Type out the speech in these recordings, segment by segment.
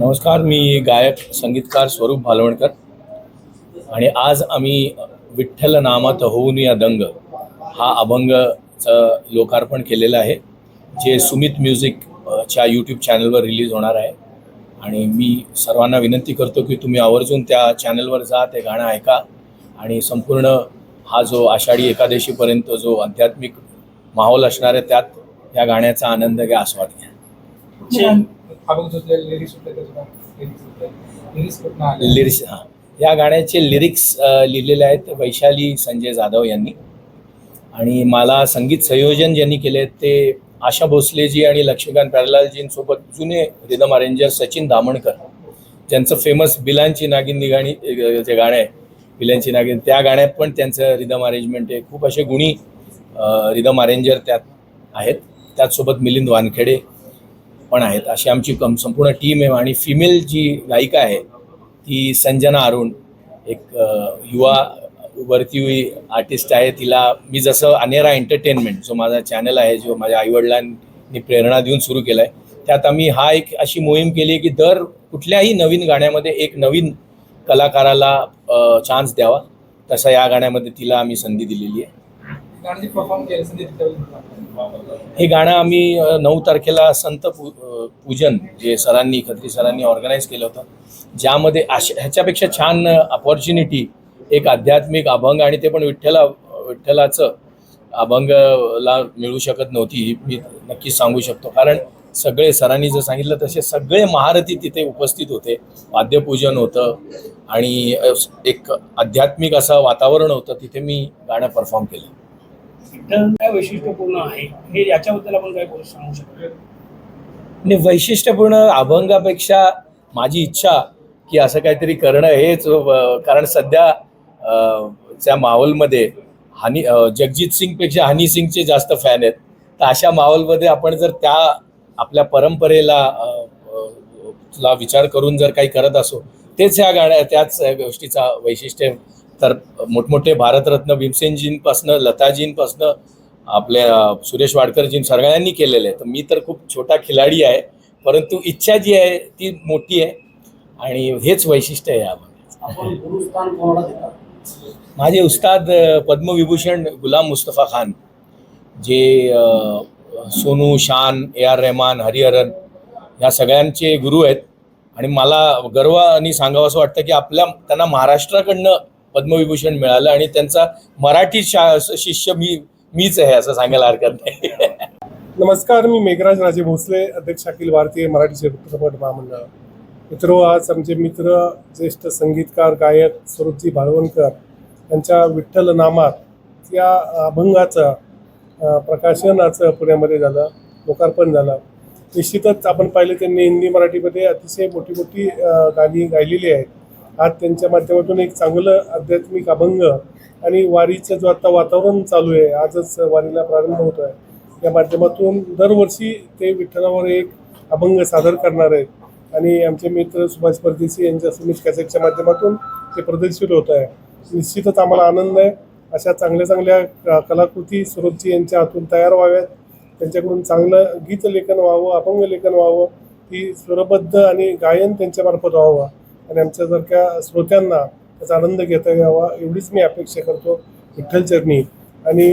नमस्कार मी गायक संगीतकार स्वरूप भालवणकर. आणि आज आम्ही विठ्ठल नामात होऊन या दंग हा अभंगचं लोकार्पण केलेलं आहे जे सुमित म्युझिक च्या यूट्यूब चॅनलवर रिलीज होणार आहे. आणि मी सर्वांना विनंती करतो की तुम्ही आवर्जून त्या चॅनलवर जा ते गाणं ऐका. आणि संपूर्ण हा जो आषाढी एकादशीपर्यंत जो आध्यात्मिक माहोल असणार आहे त्यात या गाण्याचा आनंद घ्या आस्वाद घ्या. लिरिक्स त्याच्यात लिरिक्स कुठं आले? लिरिक्स हां. या गाण्याचे लिरिक्स लिहिलेले आहेत वैशाली संजय जाधव यांनी. आणि मला संगीत संयोजन ज्यांनी केले ते आशा भोसलेजी आणि लक्ष्मीकांत प्यारलालजींसोबत जुने रिदम अरेंजर सचिन दामणकर. ज्यांचं फेमस बिलांची नागिन निगाणी जे गाणं आहे बिलांची नागिन त्या गाण्यात पण त्यांचं रिदम अरेंजमेंट आहे. खूप असे गुणी रिदम अरेंजर त्यात आहेत. त्याचसोबत मिलिंद वानखेडे पण आहेत. अशी आमची कम संपूर्ण टीम आहे आणि फिमेल जी गायिका आहे ती संजना अरुण एक युवा उभरती आर्टिस्ट आहे. तिला मी जसं अनेरा एंटरटेनमेंट जो माझा चॅनल आहे जो माझ्या आईवडिलांनी प्रेरणा देऊन सुरू केला आहे त्यात आम्ही हा एक अशी मोहीम केली आहे की दर कुठल्याही नवीन गाण्यामध्ये एक नवीन कलाकाराला चान्स द्यावा. तसा या गाण्यामध्ये तिला आम्ही संधी दिलेली आहे. हे गाणं आम्ही नऊ तारखेला संत पू पूजन जे सरांनी खत्री सरांनी ऑर्गनाईज केलं होतं. ज्यामध्ये अशा ह्याच्यापेक्षा छान अपॉर्च्युनिटी एक आध्यात्मिक अभंग आणि ते पण विठ्ठला विठ्ठलाचं अभंगला मिळू शकत नव्हती ही मी नक्कीच सांगू शकतो. कारण सगळे सरांनी जर सांगितलं तसे सगळे महारथी तिथे उपस्थित होते. वाद्यपूजन होतं आणि एक आध्यात्मिक असं वातावरण होतं तिथे मी गाणं परफॉर्म केलं. रिटर्न काय वैशिष्ट्यपूर्ण आहे? हे याच्याबद्दल आपण काय बोलू सांगू शकतो? आणि वैशिष्ट्यपूर्ण अभंगापेक्षा माझी इच्छा की असं काहीतरी करणं हेच कारण सध्या त्या माहोलमध्ये हनी जगजित सिंगपेक्षा हनी सिंगचे जास्त फॅन आहेत. तर अशा माहोलमध्ये आपण जर त्या आपल्या परंपरेला ला विचार करून जर काही करत असो तेच ह्या गाण्या त्याच गोष्टीचा वैशिष्ट्य तर मोठमोठे भारतरत्न भीमसेनजींपासनं लताजींपासनं आपल्या सुरेश वाडकरजी सगळ्यांनी केलेलं. आहे तर मी तर खूप छोटा खिलाडी आहे परंतु इच्छा जी आहे ती मोठी आहे आणि हेच वैशिष्ट्य आहे यामध्ये आपण माझे उस्ताद पद्मविभूषण गुलाम मुस्तफा खान जे सोनू शान ए आर रहमान हरिहरन या सगळ्यांचे गुरु आहेत. आणि मला गर्व आणि सांगावं असं वाटतं की आपल्या त्यांना महाराष्ट्राकडनं पद्मविभूषण मिळालं आणि त्यांचा मराठी शा शिष्य मी मीच आहे असं सांगायला हरकत नाही. नमस्कार मी मेघराज राजे भोसले अध्यक्ष अखिल भारतीय मराठी चित्रपट महामंडळ. मित्र आज आमचे मित्र ज्येष्ठ संगीतकार गायक स्वरूपजी भाळवणकर यांच्या विठ्ठल नामात या अभंगाचं प्रकाशनाचं पुण्यामध्ये झालं लोकार्पण झालं. निश्चितच आपण पाहिलं त्यांनी हिंदी मराठीमध्ये अतिशय मोठी मोठी गाणी गायलेली आहेत. आज त्यांच्या माध्यमातून एक चांगलं आध्यात्मिक अभंग आणि वारीचं जो आता वातावरण चालू आहे आजच वारीला प्रारंभ होतो आहे या माध्यमातून दरवर्षी ते विठ्ठलावर एक अभंग सादर करणार आहेत. आणि आमचे मित्र सुभाष परदेशी यांच्या सुमित कॅसेटच्या माध्यमातून ते प्रदर्शित होत आहे. निश्चितच आम्हाला आनंद आहे. अशा चांगल्या चांगल्या क- कलाकृती स्वरूपजी यांच्या हातून तयार व्हाव्यात. त्यांच्याकडून चांगलं गीत लेखन व्हावं अभंग लेखन व्हावं ती स्वरबद्ध आणि गायन त्यांच्यामार्फत व्हावं. आणि आमच्यासारख्या श्रोत्यांना त्याचा आनंद घेता यावा एवढीच मी अपेक्षा करतो विठ्ठल चरणी. आणि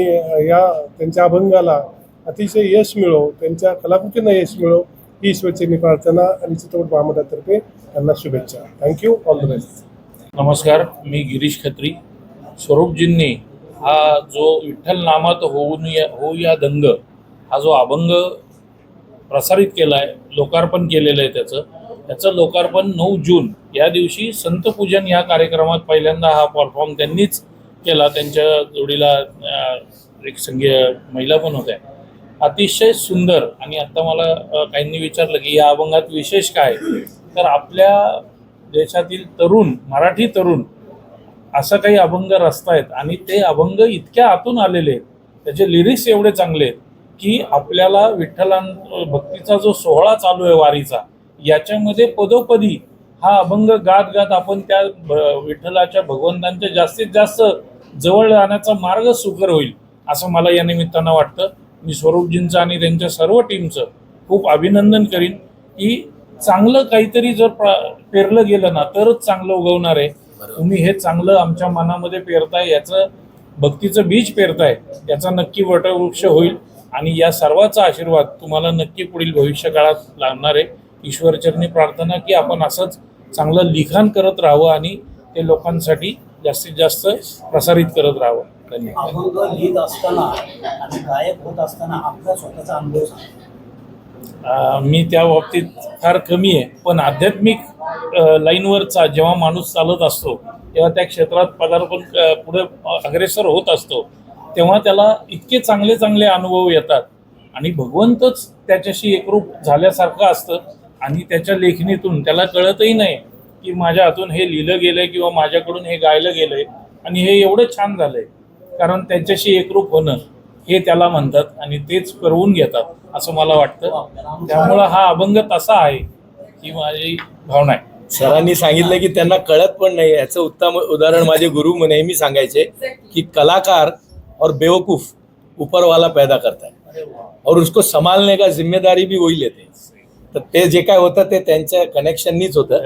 या त्यांच्या अभंगाला अतिशय यश मिळो त्यांच्या कलाकृतींना यश मिळो ही ईश्वरचरणी प्रार्थना आणि चित्रपट महामंडळातर्फे त्यांना शुभेच्छा. थँक्यू ऑल द बेस्ट नमस्कार मी गिरीश खत्री. स्वरूपजींनी हा जो विठ्ठल नामात होऊन या होऊ या दंग हा जो अभंग प्रसारित केला आहे लोकार्पण केलेलं आहे त्याचं त्याचं लोकार्पण नऊ जून या दिवशी संतपूजन या कार्यक्रमात पहिल्यांदा हा परफॉर्म त्यांनीच केला. त्यांच्या जोडीला एक संघीय महिला पण होत्या. अतिशय सुंदर आणि आता मला काहींनी विचारलं की या अभंगात विशेष काय? तर आपल्या देशातील तरुण मराठी तरुण असं काही अभंग रचतायत आणि ते अभंग इतक्या आतून आलेले आहेत त्याचे लिरिक्स एवढे चांगले आहेत की आपल्याला विठ्ठलां भक्तीचा जो सोहळा चालू आहे वारीचा याच्यामध्ये पदोपदी हा अभंग गात गात आपण त्या विठ्ठलाच्या भगवंतांच्या जास्तीत जास्त जवळ जाण्याचा मार्ग सुकर होईल असं मला या निमित्तानं वाटतं. मी स्वरूपजींचं आणि त्यांच्या सर्व टीमचं खूप अभिनंदन करीन. की चांगलं काहीतरी जर प्र- पेरलं गेलं ना तरच चांगलं उगवणार आहे. तुम्ही हे चांगलं आमच्या मनामध्ये पेरताय याचं भक्तीचं बीज पेरताय याचा नक्की वटवृक्ष होईल. आणि या सर्वाचा आशीर्वाद तुम्हाला नक्की पुढील भविष्य काळात लागणार आहे. ईश्वरचरणी प्रार्थना की आपण असंच चांगलं लिखाण करत राहावं आणि ते लोकांसाठी जास्तीत जास्त प्रसारित करत राहावं. धन्यवाद. अभंग लिहित असताना आणि गायक होत असताना आपला स्वतःचा अनुभव सांगा. अं, मी त्या बाबतीत फार कमी आहे पण आध्यात्मिक अं, लाईनवरचा जेव्हा माणूस चालत असतो तेव्हा त्या क्षेत्रात पदार्पण अं, पुढे अग्रेसर होत असतो तेव्हा त्याला इतके चांगले चांगले अनुभव येतात. आणि भगवंतच त्याच्याशी एकरूप झाल्यासारखं असतं आणि त्याच्या लेखणीतून त्याला कळतही नाही की माझ्या हातून हे लिहिलं गेलंय किंवा माझ्याकडून हे गायलं गेलंय. आणि हे एवढं छान झालंय. कारण त्यांच्याशी एकरूप होणं हे त्याला म्हणतात आणि तेच करवून घेतात असं मला वाटतं. त्यामुळं हा अभंग तसा आहे ही माझी भावना आहे. सरांनी सांगितलं की त्यांना कळत पण नाही. याचं उत्तम उदाहरण माझे गुरु नेहमी सांगायचे की कलाकार और बेवकूफ ऊपर वाला पैदा करता है और उसको संभालने का जिम्मेदारी भी वही लेते हैं. तर ते जे काय होतं ते त्यांच्या कनेक्शननीच होतं.